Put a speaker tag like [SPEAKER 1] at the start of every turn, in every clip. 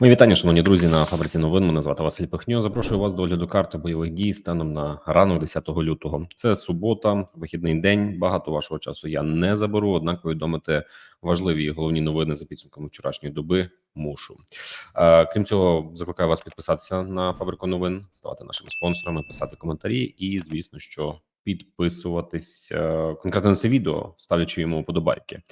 [SPEAKER 1] Мої вітання, шановні друзі, на фабриці новин. Мене звати Василь Пихньо. Запрошую вас до огляду карти бойових дій станом на ранок 10 лютого. Це субота, вихідний день. Багато вашого часу я не заберу. Однак повідомити важливі головні новини за підсумками вчорашньої доби. Мушу крім цього, закликаю вас підписатися на фабрику новин, ставати нашими спонсорами, писати коментарі, і звісно, що підписуватись е, конкретно на це відео, ставлячи йому вподобайки.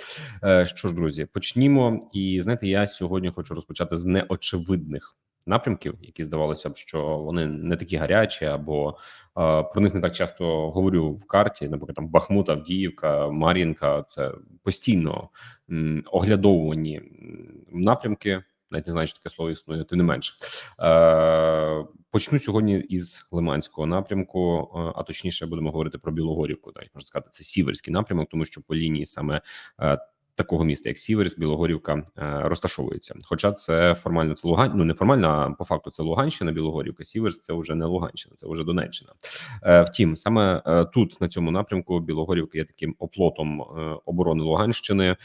[SPEAKER 1] Е, Що ж, друзі, почнімо. І знаєте, я сьогодні хочу розпочати з неочевидних напрямків, які здавалося б, що вони не такі гарячі, або е, про них не так часто говорю в карті. Наприклад, там Бахмут, Авдіївка, Мар'їнка це постійно м, оглядовувані напрямки. Навіть не знаю, що таке слово існує, тим не менше. Е, Почну сьогодні із Лиманського напрямку, е, а точніше будемо говорити про Білогорівку. Так, можна сказати, це сіверський напрямок, тому що по лінії саме е, такого міста, як Сіверськ, Білогорівка, е, розташовується. Хоча це формально це Луган... ну не формально, а по факту це Луганщина, Білогорівка, Сіверськ це вже не Луганщина, це вже Донеччина. Е, Втім, саме е, тут на цьому напрямку Білогорівка є таким оплотом оборони Луганщини.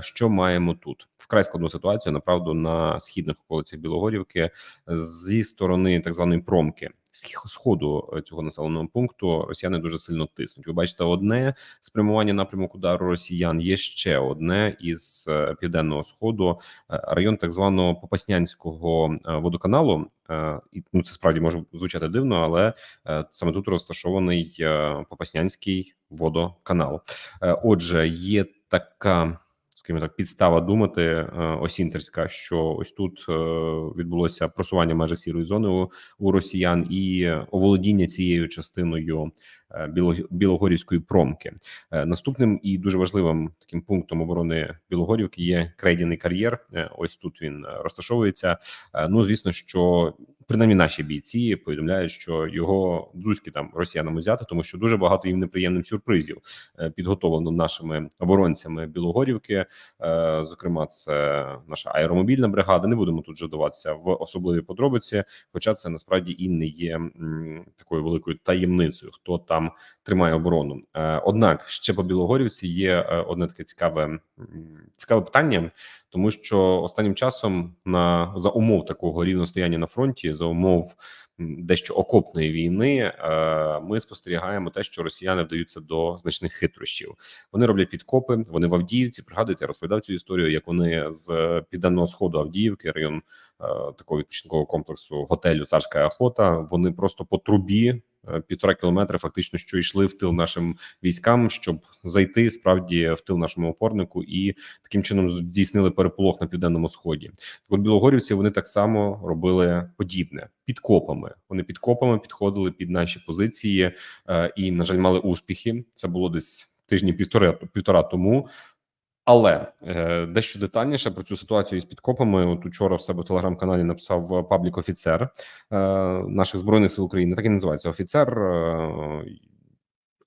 [SPEAKER 1] Що маємо тут? Вкрай складну ситуацію направду на східних околицях Білогорівки зі сторони так званої промки сходу е, цього населеного пункту. Росіяни дуже сильно тиснуть. Ви бачите, одне спрямування напрямок удару росіян. Є ще одне із е, південного сходу, е, район так званого Попаснянського водоканалу. І ну це справді може звучати дивно, але саме тут розташований Попаснянський водоканал. Отже, є така скажімо так, підстава думати е, осінтерська, що ось тут е, відбулося просування майже сірої зони у, у росіян і оволодіння цією частиною е, Білогорівської промки. Наступним і дуже важливим таким пунктом оборони Білогорівки є крейдяний кар'єр. Ось тут він розташовується. Ну звісно, що принаймні наші бійці повідомляють, що його дзузьки там росіянам взяти, тому що дуже багато їм неприємних сюрпризів е, підготовлено нашими оборонцями Білогорівки. Е, Зокрема, це наша аеромобільна бригада. Не будемо тут вже вдаватися в особливі подробиці, хоча це насправді і не є такою великою таємницею, хто там тримає оборону. Е, Однак ще по Білогорівці є одне таке цікаве цікаве питання, тому що останнім часом на за умов такого рівностояння на фронті, за умов дещо окопної війни, е, ми спостерігаємо те, що росіяни вдаються до значних хитрощів. Вони роблять підкопи. Вони в Авдіївці. Пригадуєте, я розповідав цю історію, як вони з південного сходу Авдіївки, район е, такого відпочинкового комплексу готелю Царська охота. Вони просто по трубі. Півтора кілометри, фактично, що йшли в тил нашим військам, щоб зайти справді в тил нашому опорнику, і таким чином здійснили переполох на південному сході. Так от білогорівці вони так само робили подібне підкопами. Вони підкопами підходили під наші позиції е, і, на жаль, мали успіхи. Це було десь тижні півтора півтора тому. Але е, дещо детальніше про цю ситуацію із підкопами. От учора в себе в телеграм-каналі написав паблік офіцер е, наших збройних сил України. Так і називається офіцер е,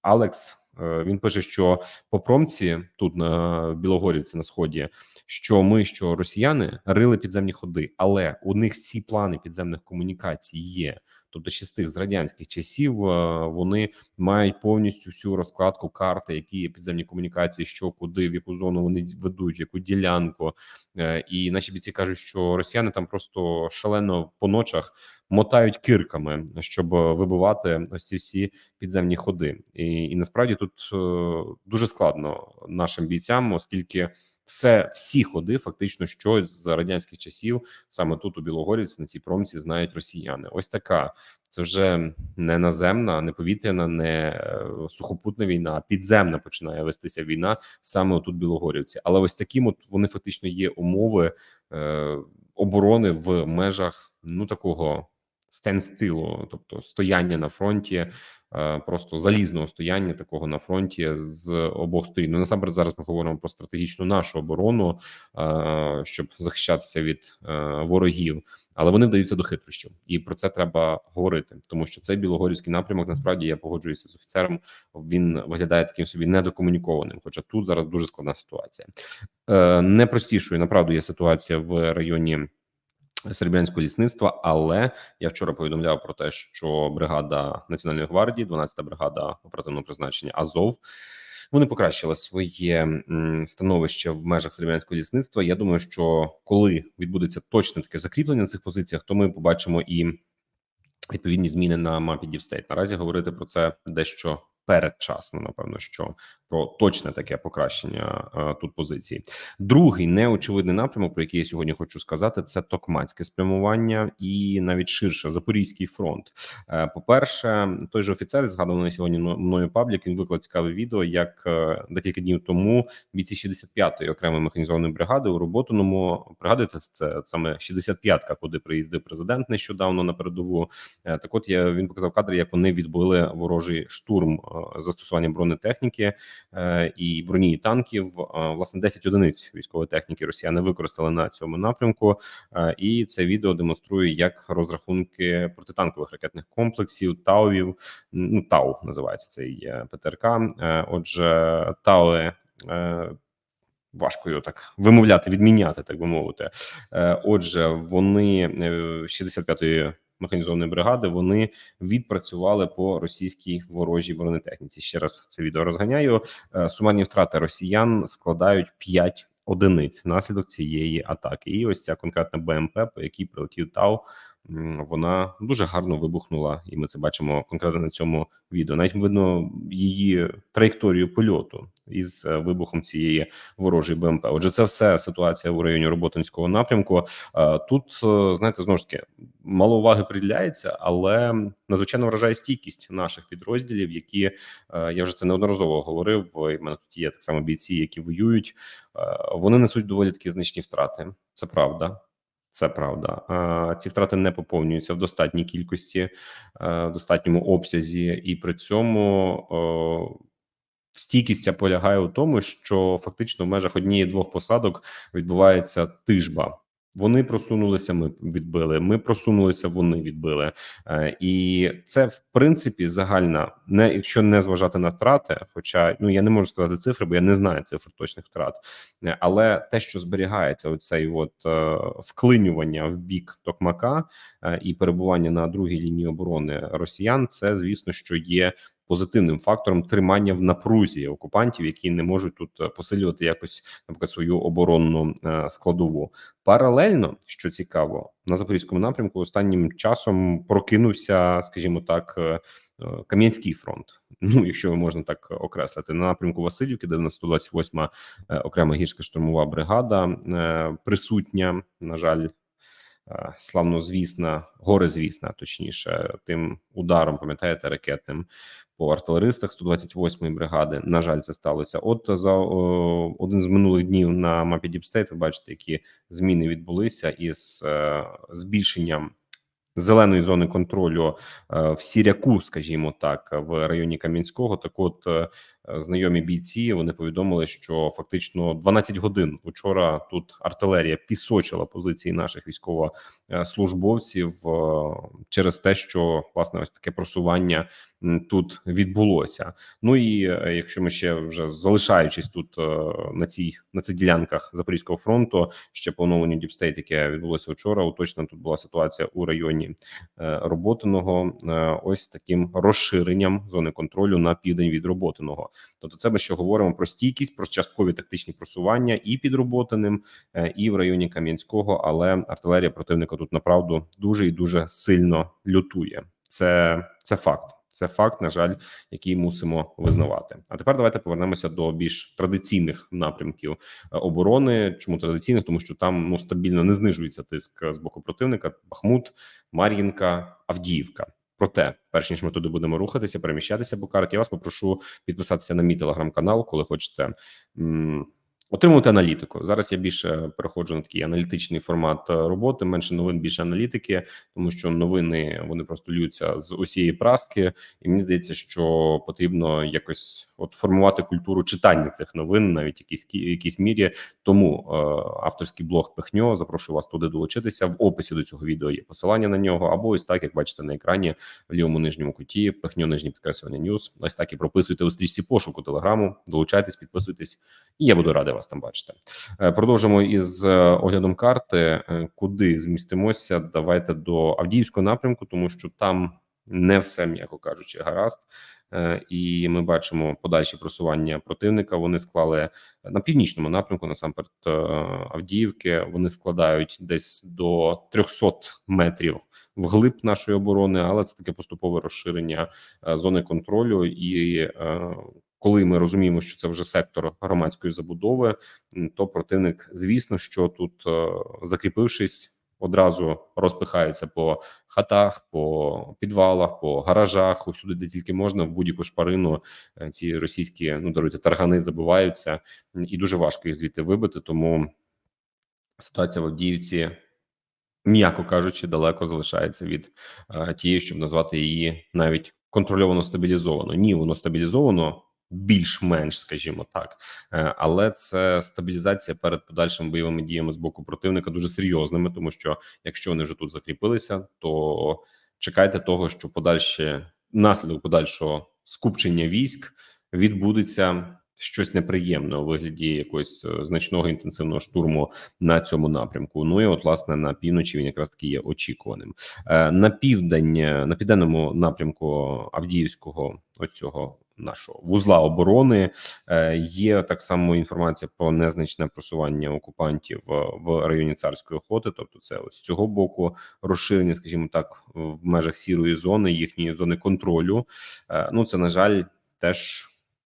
[SPEAKER 1] Алекс. Е, Він пише, що по промці тут на Білогорівці на сході, що ми, що росіяни рили підземні ходи, але у них всі плани підземних комунікацій є. Тобто, ще з з радянських часів е, вони мають повністю всю розкладку карти, які є підземні комунікації, що куди, в яку зону вони ведуть, яку ділянку. Е, І наші бійці кажуть, що росіяни там просто шалено по ночах мотають кирками, щоб вибивати ось ці всі підземні ходи. І, і насправді тут е, дуже складно нашим бійцям, оскільки. Все, всі ходи, фактично, щось з радянських часів, саме тут у Білогорівці на цій промці знають росіяни. Ось така це вже не наземна, не повітряна, не е, сухопутна війна, а підземна починає вестися війна саме тут Білогорівці. Але ось таким от вони фактично є умови е, оборони в межах ну такого стенстилу, тобто стояння на фронті, просто залізного стояння такого на фронті з обох сторін. Ну, насамперед зараз ми говоримо про стратегічну нашу оборону, е, щоб захищатися від е, ворогів, але вони вдаються до хитрощів, і про це треба говорити, тому що цей білогорівський напрямок насправді я погоджуюся з офіцером. Він виглядає таким собі недокомунікованим. Хоча тут зараз дуже складна ситуація. Е, Непростішою направду є ситуація в районі. Серебрянського лісництва, але я вчора повідомляв про те, що бригада Національної гвардії, 12-та бригада оперативного призначення Азов вони покращили своє становище в межах серебрянського лісництва. Я думаю, що коли відбудеться точне таке закріплення на цих позиціях, то ми побачимо і відповідні зміни на мапі Діпстейт. Наразі говорити про це дещо передчасно. Напевно, що про точне таке покращення е, тут позиції. Другий неочевидний напрямок, про який я сьогодні хочу сказати, це токмацьке спрямування і навіть ширше Запорізький фронт. Е, По-перше, той же офіцер згаданий сьогодні мно- мною паблік. Він виклав цікаве відео, як е, декілька днів тому бійці 65-ї окремої механізованої бригади у роботиному пригадуєте, це саме 65-ка, куди приїздив президент нещодавно на передову. Так, от я він показав кадри, як вони відбили ворожий штурм застосування бронетехніки е, і броні і танків. Е, Власне, 10 одиниць військової техніки Росіяни використали на цьому напрямку. Е, І це відео демонструє, як розрахунки протитанкових ракетних комплексів ТАУів, ну ТАУ називається цей ПТРК. Отже, ТАУи. е, Важко його так вимовляти, відміняти, так би мовити. Отже, вони е, 65-ї механізованої бригади вони відпрацювали по російській ворожій бронетехніці. Ще раз це відео розганяю. Е, Сумарні втрати росіян складають 5 одиниць внаслідок цієї атаки. І ось ця конкретна БМП, по якій прилетів ТАУ, вона дуже гарно вибухнула, і ми це бачимо конкретно на цьому відео. Навіть видно її траєкторію польоту із е, вибухом цієї ворожої БМП. Отже, це все ситуація в районі Роботинського напрямку. Е, Тут е, знаєте, знову ж таки мало уваги приділяється, але надзвичайно вражає стійкість наших підрозділів, які я вже це неодноразово говорив. В мене тут є так само бійці, які воюють. Вони несуть доволі такі значні втрати. Це правда. Це правда. Ці втрати не поповнюються в достатній кількості, е, в достатньому обсязі, і при цьому стійкість ця полягає у тому, що фактично в межах однієї-двох посадок відбувається тижба. Вони просунулися, ми відбили. Ми просунулися, вони відбили. Е, І це в принципі загальна, не якщо не зважати на втрати. Хоча ну я не можу сказати цифри, бо я не знаю цифр точних втрат. Е, Але те, що зберігається, оцей от е, вклинювання в бік Токмака і перебування на другій лінії оборони росіян, це звісно, що є позитивним фактором тримання в напрузі окупантів, які не можуть тут е, посилювати якось, наприклад, свою оборонну е, складову. Паралельно, що цікаво, на запорізькому напрямку останнім часом прокинувся, скажімо так, е, Кам'янський фронт. Ну, якщо можна так окреслити, на напрямку Васильівки, де на 128 е, окрема гірська штурмова бригада присутня. На жаль, славнозвісна, горизвісна, точніше, тим ударом, пам'ятаєте, ракетним по артилеристах 128-ї бригади. На жаль, це сталося. От за о, один з минулих днів на мапі Діпстейт ви бачите, які зміни відбулися із е, збільшенням зеленої зони контролю е, в Сіряку, скажімо так, в районі Кам'янського. Так, от е, знайомі бійці вони повідомили, що фактично 12 годин учора тут артилерія пісочила позиції наших військовослужбовців е, через те, що власне ось таке просування тут відбулося. Ну і е, якщо ми ще вже залишаючись тут е, на цій на цих ділянках Запорізького фронту, ще по оновленню Діпстейт, яке відбулося вчора, уточнена тут була ситуація у районі е, Роботиного. е, Ось таким розширенням зони контролю на південь від Роботиного. Тобто, це ми ще говоримо про стійкість, про часткові тактичні просування і під Роботиним, е, і в районі Кам'янського, але артилерія противника тут направду дуже і дуже сильно лютує. Це, це факт. Це факт, на жаль, який мусимо визнавати. А тепер давайте повернемося до більш традиційних напрямків е, оборони. Чому традиційних? Тому що там ну стабільно не знижується тиск з боку противника. Бахмут, Мар'їнка, Авдіївка. Проте, перш ніж ми туди будемо рухатися, переміщатися по карті, я вас попрошу підписатися на мій телеграм-канал, коли хочете. м, Отримувати аналітику зараз. Я більше переходжу на такий аналітичний формат е, роботи. Менше новин, більше аналітики, тому що новини вони просто льються з усієї праски, і мені здається, що потрібно якось от формувати культуру читання цих новин, навіть якійсь якійсь мірі. Тому е, авторський блог Пехньо запрошую вас туди долучитися. В описі до цього відео є посилання на нього, або ось так, як бачите на екрані в лівому нижньому куті, пехньо нижнє підкреслення Ньюс. Ось так і прописуйте у стрічці пошуку телеграму. Долучайтесь, підписуйтесь, і я буду радий вас там бачити. Е, Продовжимо із е, оглядом карти. Е, Куди змістимося? Давайте до Авдіївського напрямку, тому що там не все, м'яко кажучи, гаразд. І ми бачимо подальші просування противника. Вони склали на північному напрямку, насамперед Авдіївки. Вони складають десь до 300 метрів вглиб нашої оборони, але це таке поступове розширення зони контролю і. Коли ми розуміємо, що це вже сектор громадської забудови, то противник, звісно, що тут е, закріпившись, одразу розпихається по хатах, по підвалах, по гаражах, усюди, де тільки можна, в будь-яку шпарину е, ці російські ну даруйте таргани забиваються, і дуже важко їх звідти вибити. Тому ситуація в Авдіївці, м'яко кажучи, далеко залишається від е, тієї, щоб назвати її навіть контрольовано стабілізовано. Ні, воно стабілізовано. Більш-менш, скажімо так, Е, але це стабілізація перед подальшими бойовими діями з боку противника дуже серйозними, тому що якщо вони вже тут закріпилися, то чекайте того, що подальше наслідок подальшого скупчення військ відбудеться щось неприємне у вигляді якогось е, значного інтенсивного штурму на цьому напрямку. Ну і от власне на півночі він якраз таки є очікуваним. Е, На південь, на південному напрямку Авдіївського оцього нашого вузла оборони е, є так само інформація про незначне просування окупантів е, в районі царської охоти. Тобто, це ось з цього боку розширення, скажімо так, в межах сірої зони, їхньої зони контролю. Е, Ну це на жаль теж.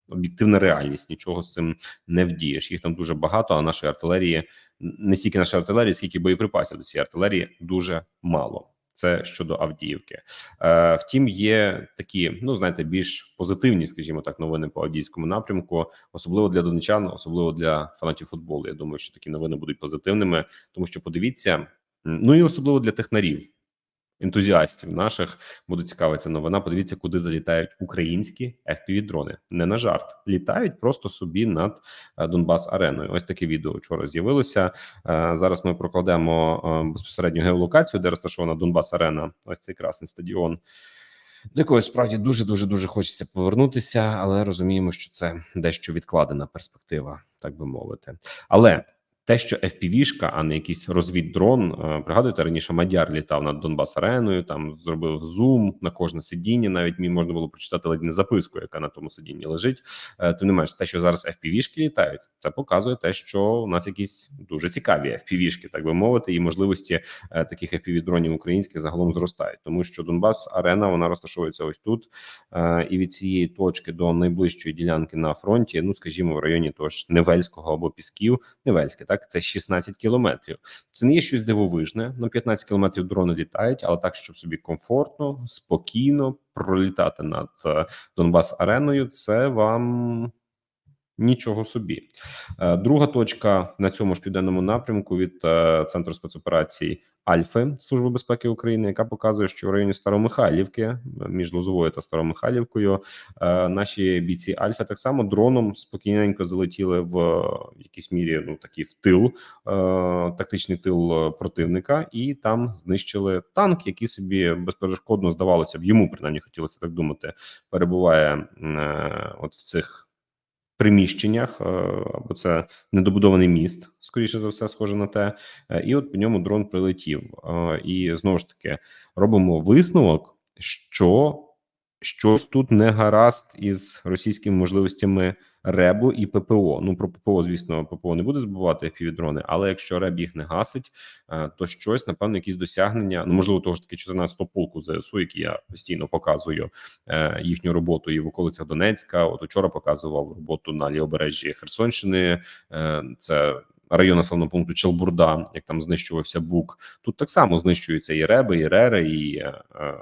[SPEAKER 1] Об'єктивна реальність, нічого з цим не вдієш. Їх там дуже багато, а нашої артилерії не стільки нашої артилерії, скільки боєприпасів до цієї артилерії дуже мало. Це щодо Авдіївки. Е, втім, є такі, ну знаєте, більш позитивні, скажімо так, новини по Авдіївському напрямку, особливо для донечан, особливо для фанатів футболу. Я думаю, що такі новини будуть позитивними, тому що подивіться, ну і особливо для технарів. Ентузіастів наших буде цікава ця новина. Подивіться, куди залітають українські fpv дрони. Не на жарт літають просто собі над е, Донбас ареною. Ось таке відео вчора з'явилося. Е, Зараз ми прокладемо е, безпосередньо геолокацію, де розташована Донбас Арена. Ось цей красний стадіон. До якого справді дуже дуже дуже хочеться повернутися, але розуміємо, що це дещо відкладена перспектива, так би мовити. Але те, що FPV-шка, а не якийсь розвіддрон, е, пригадуєте, раніше Мадяр літав над Донбас ареною, там зробив зум на кожне сидіння. Навіть мені можна було прочитати ледь не записку, яка на тому сидінні лежить. Е, Тим не менш, те, що зараз FPV-шки літають, це показує те, що у нас якісь дуже цікаві FPV-шки, так би мовити, і можливості е, таких FPV-дронів українських загалом зростають, тому що Донбас арена вона розташовується ось тут, і від цієї точки до найближчої ділянки на фронті, ну скажімо, в районі того ж Невельського або Пісків, Невельське, так це 16 кілометрів. Це не є щось дивовижне. На 15 кілометрів дрони літають, але так, щоб собі комфортно, спокійно пролітати над е, Донбас ареною, це вам. Нічого собі. Е, Друга точка на цьому ж південному напрямку від е, центру спецоперацій Альфи Служби безпеки України, яка показує, що в районі Старомихайлівки е, між Лозовою та Старомихайлівкою е, наші бійці Альфи так само дроном спокійненько залетіли в е, якійсь мірі, ну такий в тил, тактичний тил противника, і там знищили танк, який собі безперешкодно здавалося б йому, принаймні хотілося так думати, перебуває от в цих приміщеннях, е, або це недобудований міст, скоріше за все, схоже на те. Е, І от по ньому дрон прилетів. Е, І знову ж таки робимо висновок, що щось тут не гаразд із російськими можливостями РЕБу і ППО. Ну про ППО, звісно, ППО не буде збивати півдрони, але якщо РЕБ їх не гасить, е, то щось, напевно, якісь досягнення, ну можливо, того ж таки 14-го полку ЗСУ, який я постійно показую е, їхню роботу і в околицях Донецька. От учора показував роботу на лівобережжі Херсонщини. Е, Це район населеного пункту Челбурда, як там знищувався Бук. Тут так само знищуються і реби, і рери, і е, е,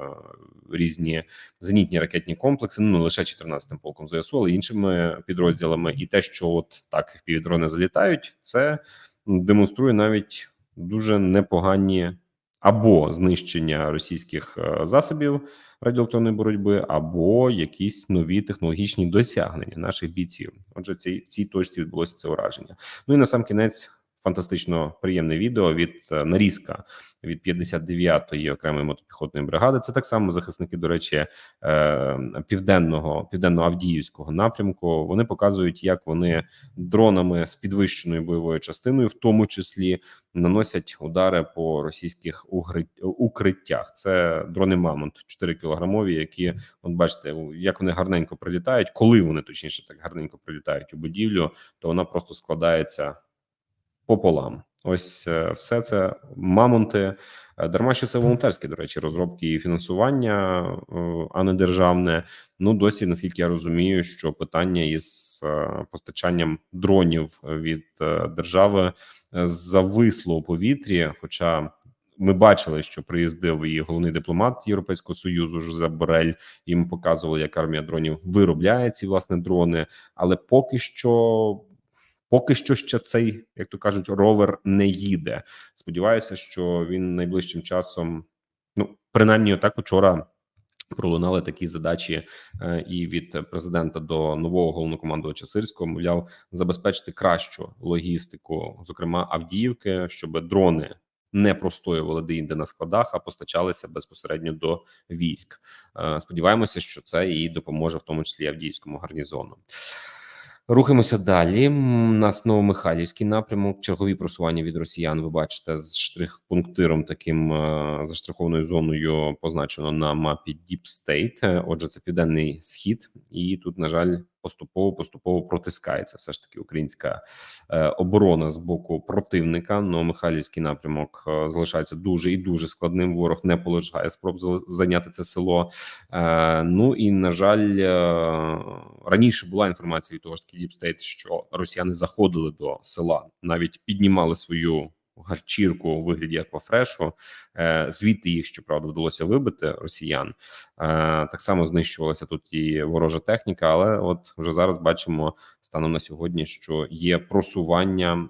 [SPEAKER 1] різні зенітні ракетні комплекси. Ну не лише 14-м полком ЗСУ, але іншими підрозділами. І те, що от так півдрони залітають, це демонструє навіть дуже непогані або знищення російських е, засобів радіоактивної боротьби, або якісь нові технологічні досягнення наших бійців. Отже, цій цій точці відбулося це ураження. Ну і на сам кінець. Фантастично приємне відео від е, нарізка від 59-ї окремої мотопіхотної бригади. Це так само захисники, до речі, е, південного південно-авдіївського напрямку. Вони показують, як вони дронами з підвищеною бойовою частиною, в тому числі наносять удари по російських укриттях. Це дрони Мамонт 4 кілограмові, які от бачите, як вони гарненько прилітають. Коли вони точніше так гарненько прилітають у будівлю, то вона просто складається пополам. Ось е, все це мамонти. Е, Дарма що це волонтерські, до речі, розробки і фінансування, е, а не державне. Ну досі, наскільки я розумію, що питання із постачанням дронів від держави зависло у повітрі. Хоча ми бачили, що приїздив і головний дипломат Європейського союзу Жозеп Борель. Їм показували, як армія дронів виробляє ці власне дрони, але поки що. Поки що ще цей, як то кажуть, ровер не їде. Сподіваюся, що він найближчим часом, ну принаймні, отак вчора пролунали такі задачі е, і від президента до нового головнокомандувача Сирського, мовляв, забезпечити кращу логістику, зокрема Авдіївки, щоб дрони. Не простоювали де-інде на складах, а постачалися безпосередньо до військ. Е, Сподіваємося, що це і допоможе, в тому числі Авдіївському гарнізону. Рухаємося далі. У нас Новомихайлівський напрямок. Чергові просування від росіян. Ви бачите з штрих-пунктиром таким е, заштрихованою зоною позначено на мапі State. Е, Отже, це південний схід, і тут, на жаль, поступово поступово протискається все ж таки українська е, оборона з боку противника. Новомихайлівський напрямок е, залишається дуже і дуже складним. Ворог не полежає спроб зайняти це село. Е, ну і на жаль, раніше була інформація від того ж таки State, що росіяни заходили до села, навіть піднімали свою гарчірку у вигляді аквафрешу. Е, звідти їх щоправда вдалося вибити росіян. Е, так само знищувалася тут і ворожа техніка, але от вже зараз бачимо станом на сьогодні, що є просування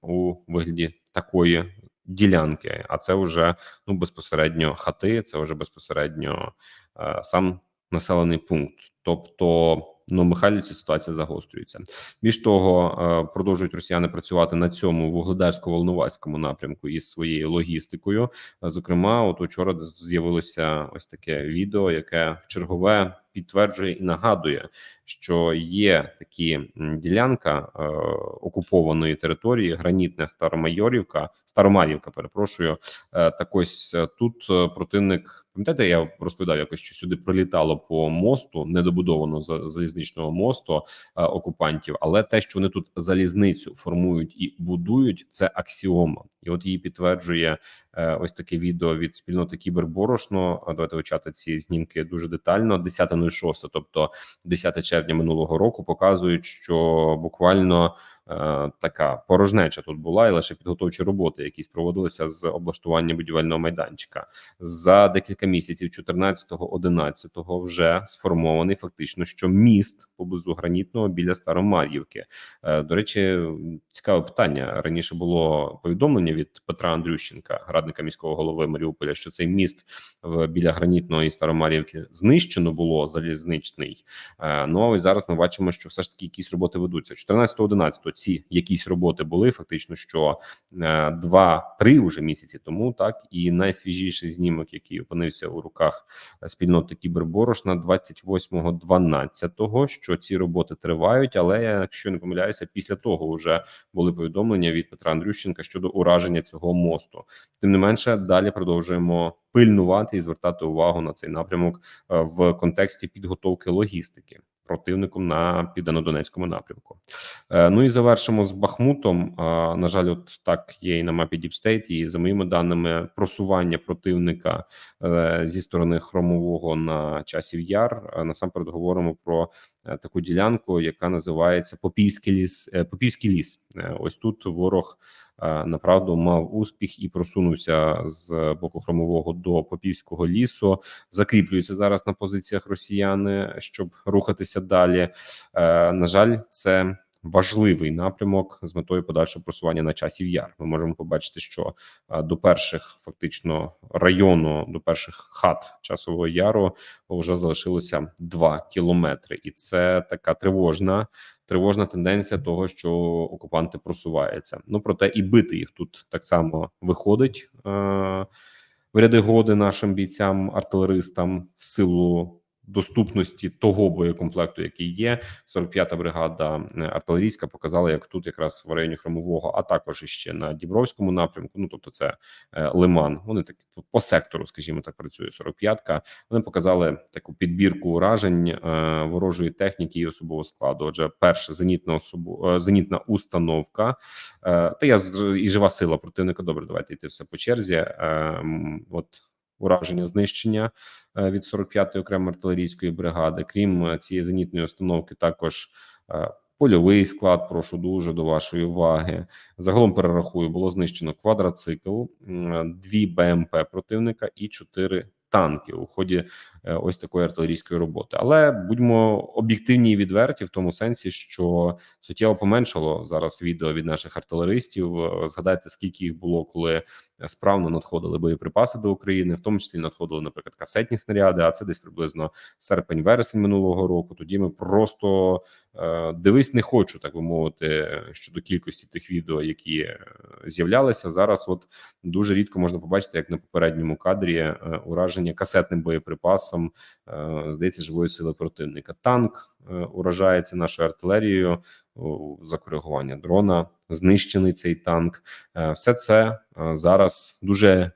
[SPEAKER 1] у вигляді такої ділянки, а це вже ну безпосередньо хати, це вже безпосередньо е, сам населений пункт. Тобто, ну Михайлівці ситуація загострюється. Більш того, е, продовжують росіяни працювати на цьому вугледарсько-волноваському напрямку із своєю логістикою. Зокрема, от учора з'явилося ось таке відео, яке в чергове підтверджує і нагадує, що є такі ділянка е, окупованої території, гранітна Старомайорівка, Старомарівка, перепрошую. Е, так ось е, тут е, противник. Пам'ятаєте, я розповідав якось, що сюди прилітало по мосту, недобудовано за залізничного мосту е, окупантів, але те, що вони тут залізницю формують і будують, це аксіома, і от її підтверджує е, ось таке відео від спільноти Кіберборошно. Давайте вивчати ці знімки дуже детально. 10.06, тобто 10 червня минулого року, показують, що буквально. Е, Така порожнеча тут була, і лише підготовчі роботи, якісь проводилися з облаштування будівельного майданчика за декілька місяців, 14-11 вже сформований фактично, що міст поблизу гранітного біля Старомар'ївки. Е, До речі, цікаве питання. Раніше було повідомлення від Петра Андрющенка, радника міського голови Маріуполя, що цей міст в біля гранітного і Старомар'ївки знищено було залізничний. Е, Ну ось зараз ми бачимо, що все ж таки якісь роботи ведуться. 14-11 ці якісь роботи були фактично, що е, два-три вже місяці тому, так і найсвіжіший знімок, який опинився у руках спільноти Кіберборошна 28.12, що ці роботи тривають. Але якщо не помиляюся, після того вже були повідомлення від Петра Андрющенка щодо ураження цього мосту. Тим не менше, далі продовжуємо пильнувати і звертати увагу на цей напрямок е, в контексті підготовки логістики противником на південно-донецькому напрямку. Е, Ну і завершимо з Бахмутом. На жаль, от так є і на мапі State, і за моїми даними, просування противника е, зі сторони хромового на часів яр. Е, Насамперед говоримо про е, таку ділянку, яка називається Попільський ліс. е, Попільський ліс. Е, Ось тут ворог. Е, Направду мав успіх і просунувся з боку хромового до Попівського лісу. Закріплюється зараз на позиціях росіяни, щоб рухатися далі. Е, На жаль, це важливий напрямок з метою подальшого просування на часів яр. Ми можемо побачити, що до перших фактично району, до перших хат часового яру вже залишилося 2 кілометри, і це така тривожна. Тривожна тенденція того, що окупанти просуваються. Ну проте і бити їх тут так само виходить е, в ряди годи нашим бійцям, артилеристам в силу доступності того боєкомплекту, який є. 45-та бригада е, артилерійська показала, як тут якраз в районі Хромового, а також іще на Дібровському напрямку. Ну тобто, це е, Лиман. Вони так по сектору, скажімо так, працює 45-ка. Вони показали таку підбірку уражень е, ворожої техніки і особового складу. Отже, перше зенітна особу зенітна установка. Та я і жива сила противника. Добре, давайте йти все по черзі. От ураження знищення е, від 45-ї окремої артилерійської бригади. Крім е, цієї зенітної установки, також е, польовий склад. Прошу дуже до вашої уваги. Загалом перерахую, було знищено квадроцикл, дві БМП противника і чотири танки у ході ось такої артилерійської роботи. Але будьмо об'єктивні і відверті в тому сенсі, що суттєво поменшало зараз відео від наших артилеристів. Е, Згадайте, скільки їх було, коли справно надходили боєприпаси до України, в тому числі надходили, наприклад, касетні снаряди. А це десь приблизно серпень-вересень минулого року. Тоді ми просто е, дивись, не хочу, так би мовити, щодо кількості тих відео, які е, з'являлися зараз. От дуже рідко можна побачити, як на попередньому кадрі е, ураження касетним боєприпасом е, здається живої сили противника. Танк е, уражається нашою артилерією за коригування дрона. Знищений цей танк. Е, Все це зараз дуже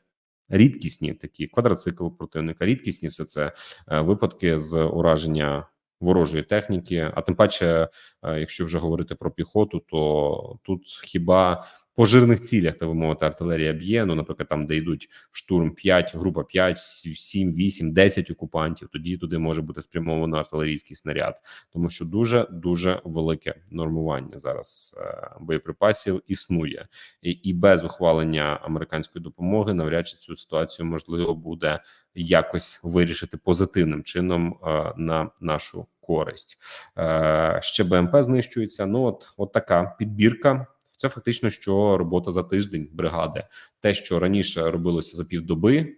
[SPEAKER 1] рідкісні такі квадроцикл противника, рідкісні все це випадки з ураження ворожої техніки. А тим паче, якщо вже говорити про піхоту, то тут хіба по жирних цілях, так би мовити, артилерія б'є. Ну, наприклад, там, де йдуть штурм 5, група 5, 7, 8, 10 окупантів, тоді туди може бути спрямовано артилерійський снаряд, тому що дуже дуже велике нормування зараз е, боєприпасів існує, і, і без ухвалення американської допомоги навряд чи цю ситуацію можливо буде якось вирішити позитивним чином е, на нашу користь. Е, ще БМП знищується. Ну от, от така підбірка. Це фактично що робота за тиждень бригади. Те, що раніше робилося за півдоби,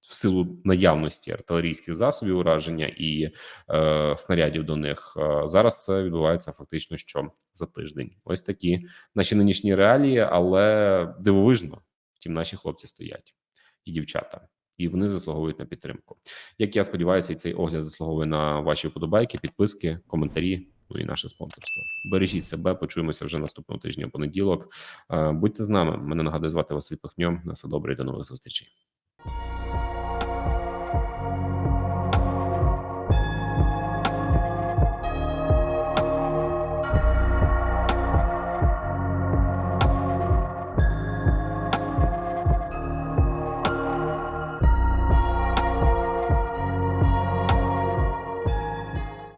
[SPEAKER 1] в силу наявності артилерійських засобів ураження і е, снарядів до них, е, зараз це відбувається фактично що за тиждень. Ось такі наші нинішні реалії, але дивовижно, втім, наші хлопці стоять і дівчата. І вони заслуговують на підтримку. Як я сподіваюся, і цей огляд заслуговує на ваші вподобайки, підписки, коментарі. Ну і наше спонсорство. Бережіть себе. Почуємося вже наступного тижня. Понеділок. Е, Будьте з нами. Мене нагадує звати Василь Пихньо. На все добре і до нових зустрічей.